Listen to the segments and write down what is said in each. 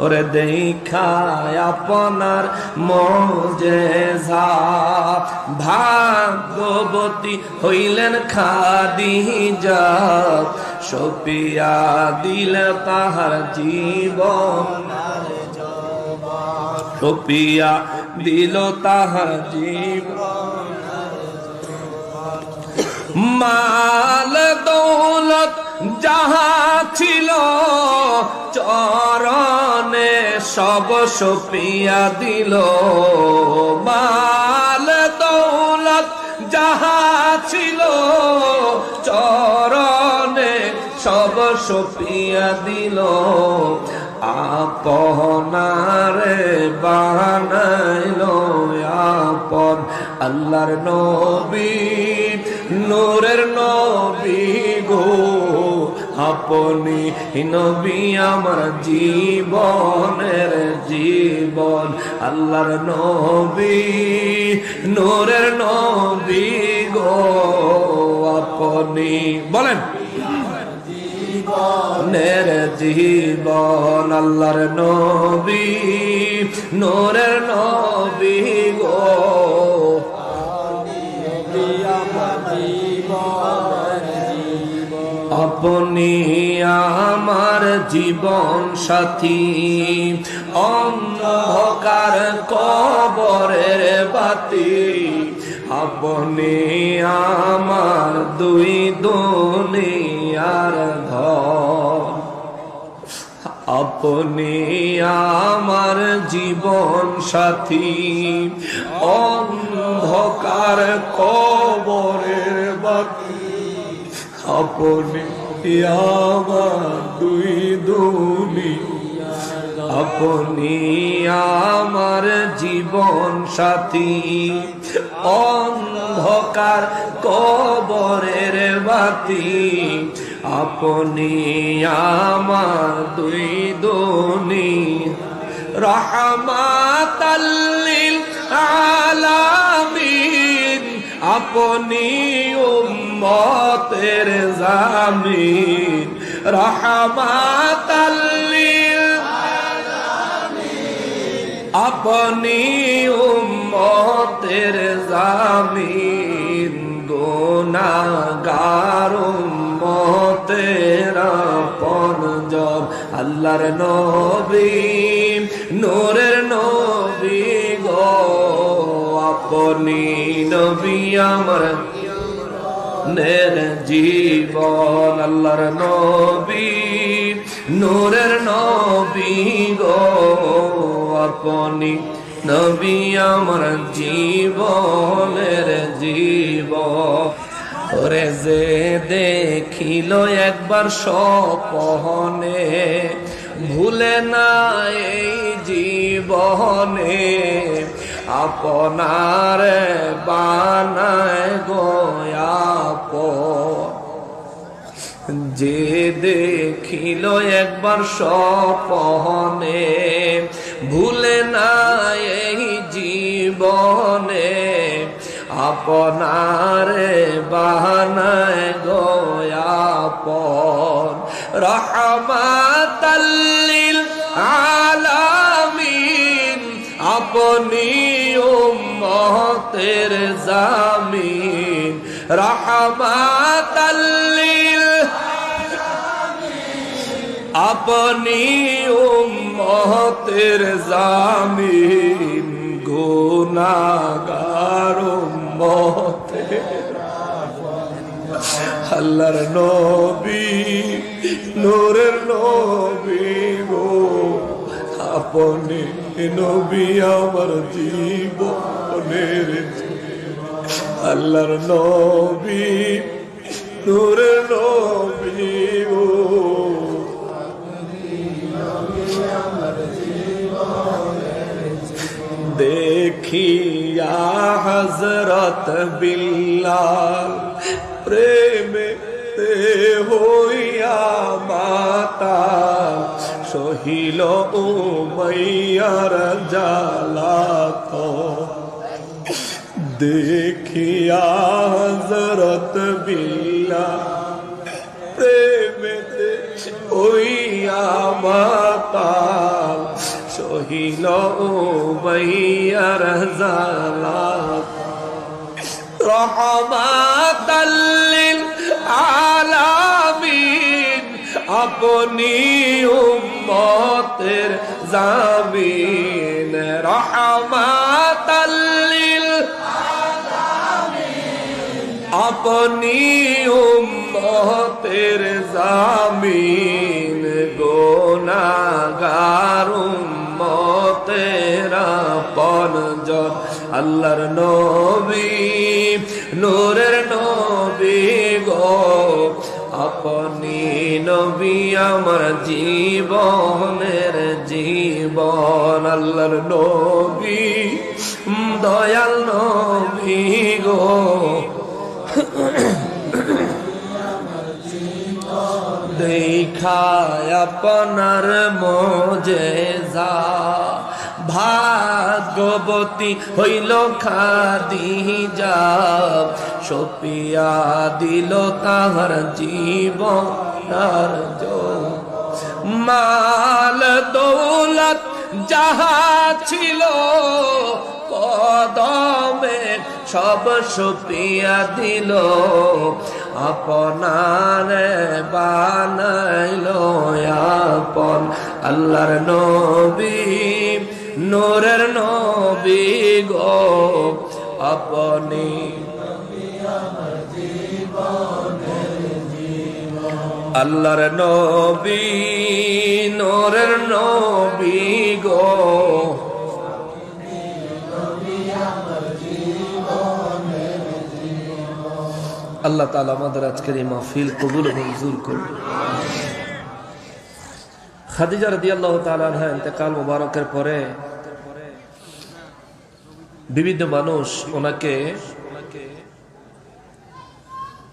ওরে দেখায় আপনার মজেজা। ভাগ্যবতী হইলেন খাদিজা। সপিয়া দিল তাহার জীবন সপিয়া দিল তাহার জীবন। মাল দৌলত যাহা ছিল চরণে সব সপিয়া দিল। মাল দৌলত যাহা ছিল চরণে সব সপিয়া দিল। আপনারে বানাইল আপন আল্লাহর নবী, নূরের নবী গো। আপনি নবী আমার জীবনের জীবন, আল্লাহর নবী, নূরের নবী গো। আপনি বলেন নের জীবন, আল্লাহর নবী, নূরের নবী গো। আপনি আমার জীবন সাথী। অন্ধকার কবরের বাতি। আপনি আমার দুই দুনিয়ার ঘর। আপনি আমার জীবন সাথী। অন্ধকার কবরের বাতি। আপনি আমার দুই দুনি আপনি আমার জীবন সাথী। অন্ধকার কবরের বাতি, আপনি আমার দুই দুনি রহমাতাল্লিল আলামিন। আপনি উম্মতের জামিন। রহমাতাল্লিল আপনি উম্মতের জামিন। গুনাগার উম্মতের পনজর আল্লাহর নবী, নূরের নবী গো। আপনি নবী আমার। নের জীবন আল্লাহর নবী, নূরের নবী গো। আপনি নবী আমার জীবনের জীব। ওরে যে দেখিল একবার সপহনে ভুলে না এই জীবনে। আপনার বানায় গয়াপ যে দেখিল একবার সপহনে ভুলে না এই জীবনে, আপনার বানায় গয়াপন রহমাতাল্লিল আলামিন, আপনি উম্মতের জামিন রহমাতাল্লিল আপনি উম্মতের জামিন গুনাগার উম্মতের আল্লাহর নবী নূরের নবী গো। আপনি নবী আমার জীবনের আল্লাহর নবী, নূরের নবী গো দেখিয়া হজরত বিল্লাল প্রেমে হইয়া মাতা সহিল উমাইয়ার জালাত। দেখিয়া হজরত বিল্লাল প্রেমেতে হইয়া মাতাল। সহিল বৈয়ার জালা রহমাতাল্লিল আলামিন আপনি উম্মতের জামিন। রহমাতাল্লিল। আপনি উম্মতের জামিন গোনাগার উম্মতের পনজন আল্লাহর নবী নূরের আপনি নবী আমার জীবনের জীবন আল্লাহর নবী দয়াল নবী গো। দেখায় আপনার মোজে যা ভাগ্যবতী হইল খাদি যা সপিয়া দিল তাহার জীবন আর মাল দৌলত যাহা ছিল, কদমে সব সুপিয়া দিল। আপনার বানাইল আপন আল্লাহর নবী নূরের নবী গো, আপনি আল্লাহর নবী, নূরের নবী গো। আল্লাহ তালা আমাদের আজকের এই মাহফিল কবুল মঞ্জুর করুন। খাদিজা রদি আল্লাহ তালা ইন্তেকাল মুবারকের পরে বিভিন্ন মানুষ ওনাকে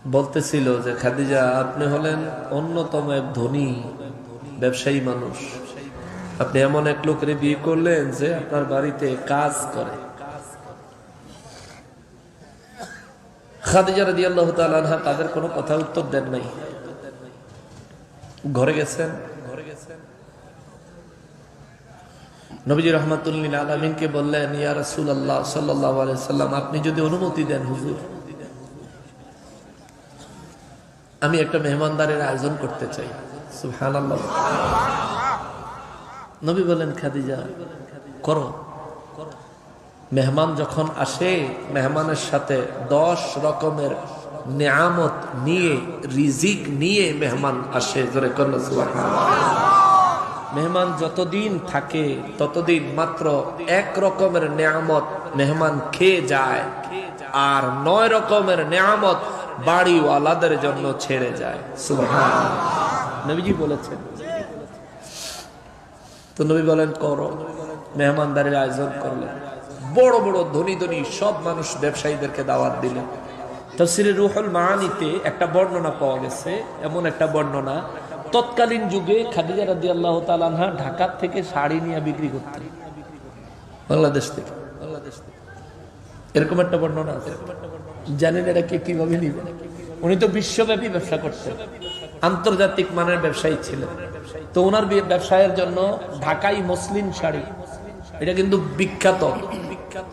বলতেছিল যে, খাদিজা, আপনি হলেন অন্যতম এক ধনী ব্যবসায়ী মানুষ। আপনি এমন এক লোকের বিয়ে করলেন যে আপনার বাড়িতে কাজ করে। খাদিজা তালহা তাদের কোনো কথা উত্তর দেন নাই। ঘরে গেছেন। নবীজি রহমাতুল্লিন আলমিনকে বললেন, ইয়া রসুল আল্লাহ সাল্লাম আপনি যদি অনুমতি দেন হুজুর, আমি একটা মেহমানদারের আয়োজন করতে চাই। সুহান নবী বলেন খাদিজা, করো। মেহমান যখন আসে, মেহমানের সাথে দশ রকমের নিয়ামত নিয়ে, রিজিক নিয়ে মেহমান আসে, জোরে কন্যা মেহমান যতদিন থাকে, ততদিন মাত্র এক রকমের নিয়ামত মেহমান খেয়ে যায় আর নয় রকমের নিয়ামত বাড়িওয়ালাদের জন্য ছেড়ে যায়। নবীজি বলেছেন। তো নবী বলেন, করো। মেহমানদারের আয়োজন করলেন। বড় বড়, ধনী ধনী সব মানুষ ব্যবসায়ীদেরকে দাওয়াত দিলেন। তফসিরে রুহুল মাহানিতে একটা বর্ণনা পাওয়া গেছে। এমন একটা বর্ণনা তৎকালীন যুগে খাদিজা রাদি আল্লাহ তালানহা ঢাকার থেকে শাড়ি নিয়ে বিক্রি করতেন। বাংলাদেশ থেকে। বাংলাদেশ থেকে এরকম একটা বর্ণনা আছে। জানেন এটা কে কীভাবে নিবে? উনি তো বিশ্বব্যাপী ব্যবসা করতেন। আন্তর্জাতিক মানের ব্যবসায়ী ছিলেন। তো ওনার ব্যবসায়ের জন্য ঢাকাই মুসলিম শাড়ি। এটা কিন্তু বিখ্যাত বিখ্যাত।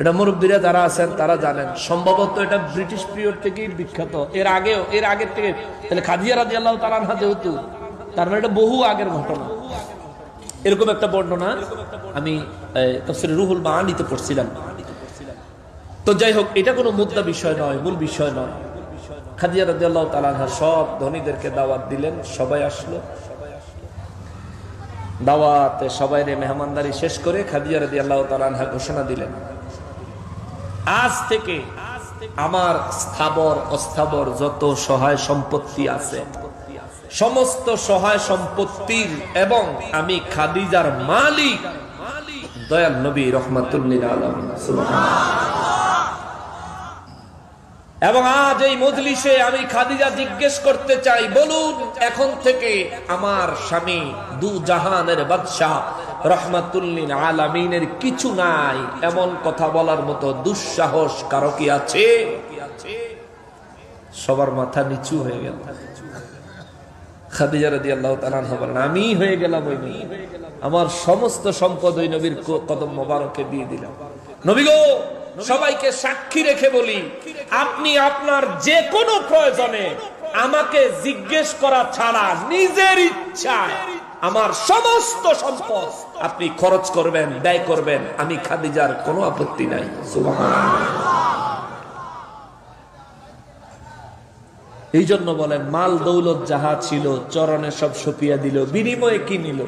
এটা মুরব্বীরা যারা আছেন, তারা জানেন। সম্ভবত এটা ব্রিটিশ পিরিয়ড থেকেই বিখ্যাত। এর আগেও, এর আগের থেকে। তাহলে খাদিয়া রাজি আল্লাহ তারা যেহেতু, তার মানে এটা বহু আগের ঘটনা। এরকম একটা বর্ণনা আমি রুহুল মাহানিতে পড়ছিলাম। তো যাই হোক, এটা কোনো মুদ্রা বিষয় নয়, মূল বিষয় নয়। খাদিয়া রাজি আল্লাহ তালানহা সব ধনীদেরকে দাওয়াত দিলেন, সবাই আসলো। দাওয়াতে সবাই রে মেহমানদারি শেষ করে খাদিয়া রাজি আল্লাহ তালানহা ঘোষণা দিলেন। আজ থেকে আমার স্থাবর, অস্থাবর যত সহায় সম্পত্তি আছে, সমস্ত সহায় সম্পত্তির এবং আমি খাদিজার মালিক, দয়াল নবী রহমাতুল্লিল আলম এবং আজ এই মজলিসে আমি খাদিজা জিজ্ঞেস করতে চাই, বলুন, এখন থেকে আমার স্বামী দু জাহানের বাদশাহ রহমাতুল্লিন আলামিনের কিছু নাই। এমন কথা বলার মতো দুঃসাহস কারও কি আছে? সবার মাথা নিচু হয়ে গেল। আমি হয়ে গেলাম আমার সমস্ত সম্পদ ওই নবীর কদম মোবারকে দিয়ে দিলাম। নবী গো, সবাইকে সাক্ষী রেখে বলি, আপনি আপনার যে কোনো প্রয়োজনে আমাকে জিজ্ঞেস করা ছাড়া নিজের ইচ্ছায় আমার সমস্ত সম্পদ আপনি খরচ করবেন, ব্যয় করবেন। আমি খাদিজার কোনো আপত্তি নাই। এই জন্য বলেন, মাল দৌলত যাহা ছিল, চরণে সব সপিয়া দিল, বিনিময়ে কি নিল?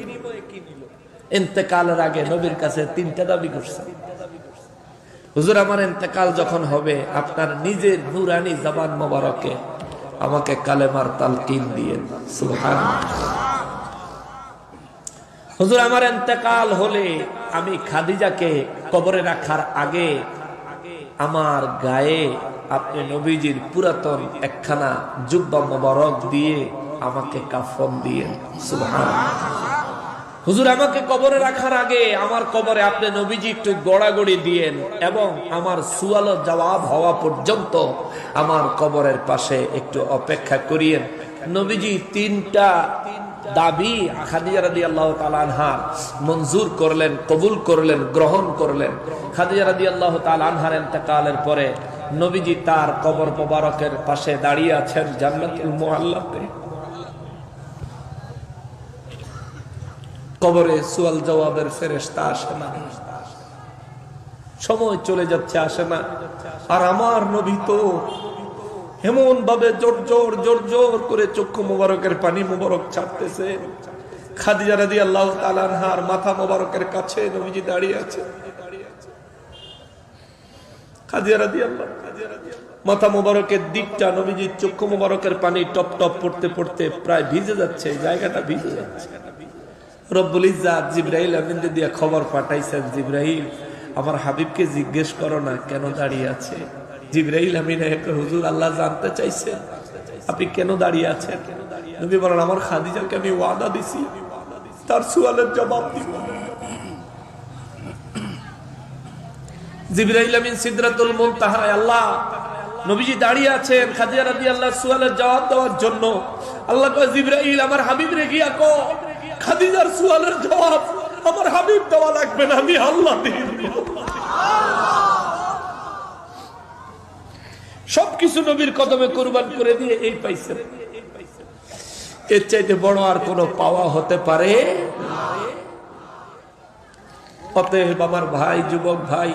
এতেকালের আগে নবীর কাছে তিনটা দাবি করছে। হুজুর, আমার এতেকাল যখন হবে, আপনার নিজের নুরানি জবান মোবারকে আমাকে কালেমার তালকিন দিয়ে হুজুর, আমার এতেকাল হলে আমি খাদিজাকে কবরে রাখার আগে আমার গায়ে আপনি নবীজির পুরাতন একখানা জুব্বা মোবারক দিয়ে আমাকে কাফন দিয়ে হুজুর, আমাকে কবরে রাখার আগে আমার কবরে আপনি নবীজি একটু গড়াগড়ি দিয়েন এবং আমার সুয়ালো জবাব হওয়া পর্যন্ত আমার কবরের পাশে একটু অপেক্ষা করিয়েন। নবীজি তিনটা দাবি খাদিজা রাদি আল্লাহ তালানহা মঞ্জুর করলেন, কবুল করলেন, গ্রহণ করলেন। খাদিজা রাদি আল্লাহ তালানহার এতেকালের পরে নবীজি তার কবর মোবারকের পাশে দাঁড়িয়ে আছেন জান্নাতুল মুআল্লাতে। কবরে সুয়াল জবাবের ফেরেস্তা আসে না। সময় চলে যাচ্ছে, আসে না। আর আমার নবী তো এমন ভাবে জোর জোর জোর জোর করে চক্ষু মোবারকের পানি মোবারক ছাড়তেছে। খাদিজা রাদি আল্লাহ তালানহার মাথা মোবারকের কাছে নবীজি দাঁড়িয়ে আছে। মাথা মোবারকের দিকটা নবীজির চক্ষু মোবারকের পানি টপ টপ পড়তে পড়তে প্রায় ভিজে যাচ্ছে জায়গাটা ভিজে যাচ্ছে। রব্বুল ইজাত জিব্রাহিল আমিনকে দিয়ে খবর পাঠাইছেন জিব্রাহিল আমার হাবিবকে জিজ্ঞেস করো না কেন দাঁড়িয়ে আছে। জিব্রাহিল আমিন একটা হুজুর, আল্লাহ জানতে চাইছেন। আপনি কেন দাঁড়িয়ে আছেন? নবী বলেন, আমার খাদিজাকে আমি ওয়াদা দিছি। তার সুয়ালের জবাব দিব। জিব্রাহিল আমিন সিদরাতুল মুনতাহায় আল্লাহ, নবীজি দাঁড়িয়ে আছেন খাদিজা রাদিয়াল্লাহু সুয়ালের জবাব দেওয়ার জন্য। আল্লাহ কয় জিব্রাহিল আমার হাবিব রে গিয়া কো খাদিজার সুয়ালের জবাব আমার হাবিব দেওয়া লাগবে না, আমি আল্লাহ দিয়ে দিব। সবকিছু নবীর কদমে কোরবান করে দিয়ে এই পাইছেন। এর চাইতে বড় আর কোনো পাওয়া হতে পারে? অতএব আমার ভাই, যুবক ভাই,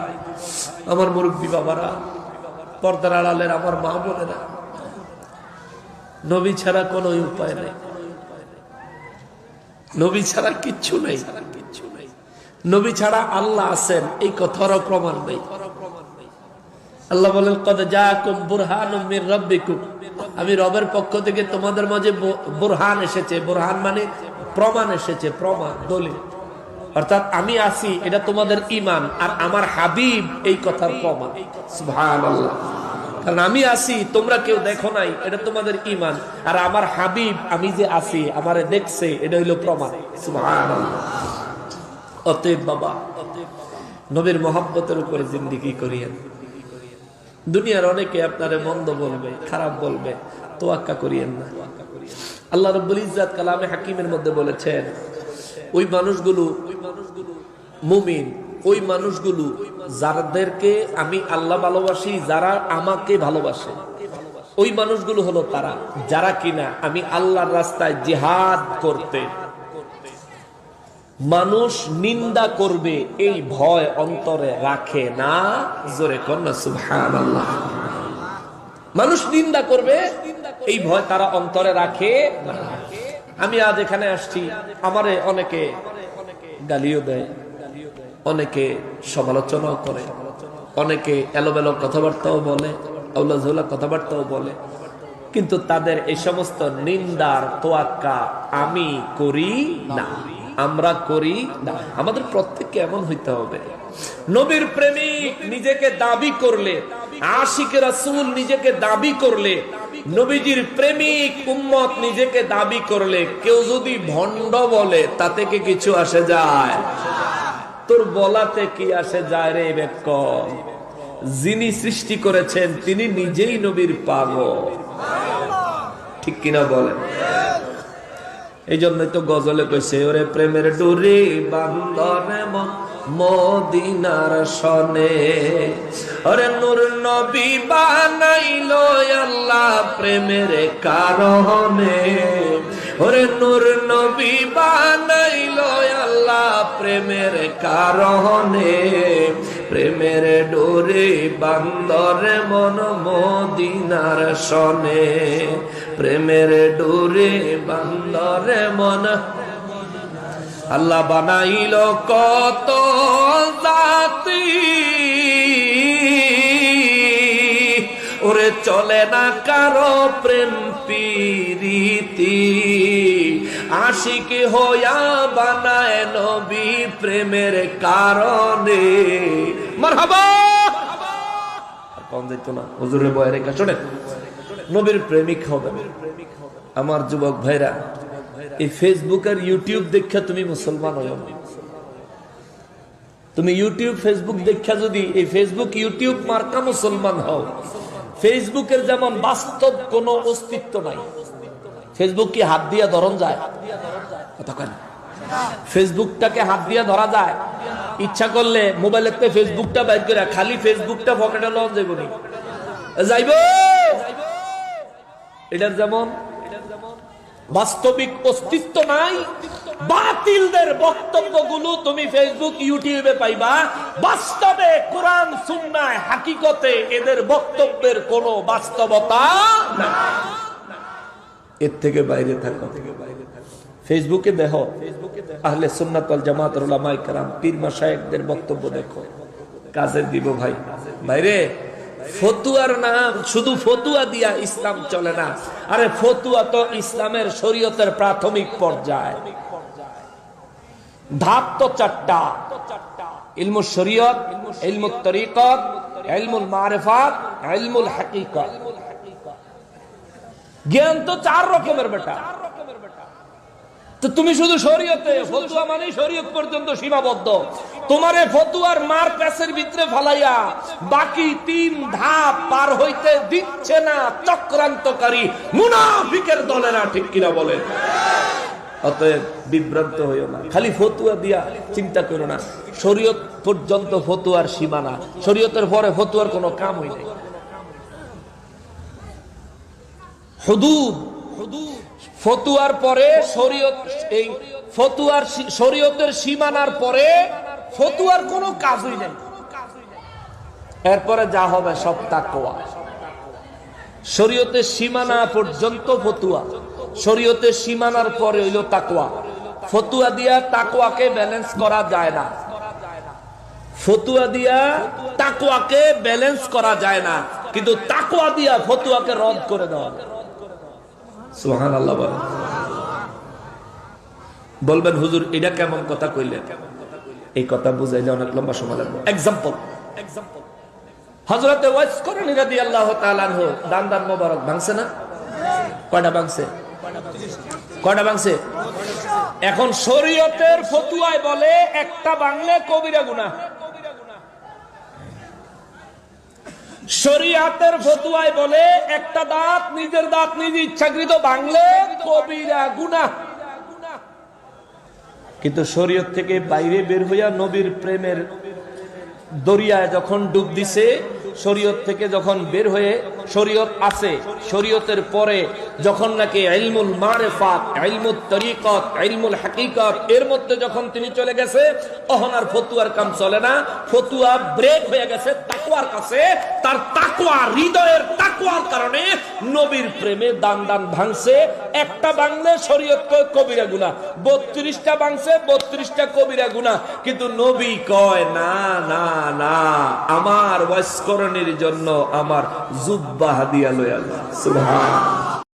আমার মুরব্বী বাবারা, পর্দার আড়ালের আমার মা বোনেরা, নবী ছাড়া কোনো উপায় নেই। নবী ছাড়া কিচ্ছু নেই। নবী ছাড়া আল্লাহ আছেন, এই কথারও প্রমাণ নেই। আল্লাহ বলেন, কদ জাকুম বুরহানুম মির আমি রবের পক্ষ থেকে তোমাদের মাঝে বুরহান এসেছে। বুরহান মানে প্রমাণ এসেছে, প্রমাণ, দলিল। অর্থাৎ আমি আছি, এটা তোমাদের ইমান আর আমার হাবিব এই কথার প্রমাণ। কারণ আমি আছি, তোমরা কেউ দেখো নাই, এটা তোমাদের ইমান আর আমার হাবিব, আমি যে আছি, আমারে দেখছে, এটা হইল প্রমাণ। সুবহানাল্লাহ। অতএব বাবা, নবীর মহাব্বতের উপরে জিন্দিগি করিয়েন। দুনিয়ার অনেকে আপনারে মন্দ বলবে, খারাপ বলবে, তোয়াক্কা করিয়েন না। আল্লাহ রব্বুল ইজ্জাত কালামে হাকিমের মধ্যে বলেছেন, ওই মানুষগুলো মুমিন, ওই মানুষগুলো যাদেরকে আমি আল্লাহ ভালোবাসি, যারা আমাকে ভালোবাসে, ওই মানুষগুলো হলো তারা। যারা কিনা আমি আল্লাহর রাস্তায় জিহাদ করতে মানুষ নিন্দা করবে, এই ভয় অন্তরে রাখে না। জোরে কন্যা সুবহান মানুষ নিন্দা করবে, এই ভয় তারা অন্তরে রাখে আমি আজ এখানে আসছি, আমারে অনেকে গালিও দেয়, অনেকে সমালোচনাও করে, অনেকে এলোমেলো কথাবার্তাও বলে আউলাঝোলা কথাবার্তাও বলে। কিন্তু তাদের এই সমস্ত নিন্দার তোয়াক্কা আমি করি না। আমরা করি না, আমাদের প্রত্যেককে এমন হইতে হবে। নবীর প্রেমিক নিজেকে দাবি করলে, আশিকে রাসূল নিজেকে দাবি করলে, নবীজির প্রেমিক উম্মত নিজেকে দাবি করলে, কেউ যদি ভণ্ড বলে, তাতে কি কিছু আসে যায়? তোর বলাতে কি আসে যায় রে বেক যিনি সৃষ্টি করেছেন, তিনি নিজেই নবীর পাগল। ঠিক কিনা বলেন? এই জন্যই তো গজলে কইছে, ওরে প্রেমের ডুরি বান্দরে মদিনার সনে। ওরে নূর নবী বানাইলো আল্লাহ প্রেমের কারণে। ওরে নূর নবী বানাইলো আল্লাহ প্রেমের কারণে। প্রেমের ডোরে, বান্দরে মন মদিনার সনে। প্রেমের ডোরে, বান্দরে মন। আল্লাহ বানাইল কত জাতি। ওরে চলে না কারও প্রেম পিরিতি। আশিকি হইয়া বানায় নবী প্রেমের কারণে। মারহাবা! কম যাইতো না। হুজুরের বয়ে রেখা শোনেন। নবীর প্রেমিক হবে। আমার যুবক ভাইরা এই ফেসবুক আর ইউটিউব দেখা তুমি মুসলমান তুমি ইউটিউব ফেসবুক দেখা যদি এই ফেসবুক ইউটিউব মার্কা মুসলমান হও ফেসবুকের যেমন বাস্তব কোনো অস্তিত্ব নাই। ফেসবুক কি হাত দিয়ে ধরন যায়? ফেসবুকটাকে হাত দিয়ে ধরা যায়। ইচ্ছা করলে মোবাইলের ফেসবুকটা বাইর করে, খালি ফেসবুকটা পকেটে লন যাইব নি। যাইব! এটার যেমন বাস্তবিক অস্তিত্ব নাই, বাতিলদের বক্তব্যগুলো তুমি ফেসবুক ইউটিউবে পাইবা। বাস্তবে কোরআন, সুন্নায়, হাকিকতে এদের বক্তব্যের কোনো বাস্তবতা নাই। এর থেকে বাইরে থাকো। ফেসবুকে দেখো, আহলে সুন্নাত জামাত, উলামায়ে কেরাম, পীর মাশায়েখদের বক্তব্য দেখো। কাজে দিব ভাই। বাইরে, ফতুয়ার নাম, শুধু ফতুয়া দিয়া ইসলাম চলে না। আরে ফতুয়া তো ইসলামের শরীয়তের প্রাথমিক পর্যায়। ধাপ তো চারটা। ইলমু শরীয়ত ইলমু তরিকত, ইলমুল মারিফাত, ইলমুল হাকিকত। জ্ঞান তো চার রকমের বেটা। তো তুমি শুধু শরীয়তে, ফতুয়া মানে শরীয়ত পর্যন্ত সীমাবদ্ধ। তোমারে ফতুয়ার মার প্যাসের ভিতরে ফালাইয়া বাকি তিন ধাপ পার হইতে দিচ্ছে না চক্রান্তকারী মুনাফিকের দলেরা ঠিক কিনা বলেন? অতএব বিভ্রান্ত হইও না, খালি ফতুয়া দিয়া চিন্তা করো না। শরীয়ত পর্যন্ত ফতুয়ার সীমানা, শরীয়তের পরে ফতুয়ার কোনো কাম হই নাই। হুদুদ, ফতুয়ার পরে শরীয়ত, এই ফতুয়ার শরীয়তের সীমানার পরে ফতুয়ার কোনো কাজই নেই। এরপরে যা হবে সব তাকওয়া। শরীয়তের সীমানা পর্যন্ত ফতুয়া। শরীয়তের সীমানার পরে হইল তাকওয়া। ফতুয়া দিয়া তাকওয়াকে ব্যালেন্স করা যায় না। ফতুয়া দিয়া তাকওয়াকে ব্যালেন্স করা যায় না। কিন্তু তাকওয়া দিয়া ফতুয়াকে রদ করে দেওয়া। যায়। সুবহানাল্লাহ বলেন। বলবেন, হুজুর, এটা কেমন কথা কইলেন? এই কথা বুঝাইলে অনেক লম্বা সময় লাগবে। এক্সাম্পল হজরতে ওয়াইস করনি আল্লাহ তাআলাহু দান দান মোবারক, ভাঙছে না? কয়টা ভাঙছে? কয়টা ভাঙছে? এখন শরীয়তের ফতুয়ায় বলে, একটা বাংলে কবিরা গুনাহ। শরিয়াতের ফতুয়ায় বলে, একটা দাঁত, নিজের দাঁত নিজে ইচ্ছাকৃত বাংলে কবিরা গুনা কিন্তু শরীয়ত থেকে বাইরে বের হইয়া নবীর প্রেমের দরিয়ায় যখন ডুব দিছে, শরীয়ত থেকে যখন বের হয়ে শরীয়ত আছে। শরীয়তের পরে যখন নাকি ইলমুল মারেফাত ইলমুল তরিকত, ইলমুল হাকিকত, এর মধ্যে যখন তিনি চলে গেছে আর ফতুয়ার কাম চলে না। ফতুয়া ব্রেক হয়ে গেছে তাকওয়ার কাছে। তার তাকওয়া, হৃদয়ের তাকওয়ার কারণে নবীর প্রেমে দান দান ভাঙছে। একটা বাংলে শরীয়ত কবিরা গুনাহ। বত্রিশটা ভাঙছে, বত্রিশটা কবিরা গুনাহ। কিন্তু নবী কয়, না না না, আমার বয়স্করণের জন্য আমার জুব্বা হাদিয়া লয়াল সুবহান।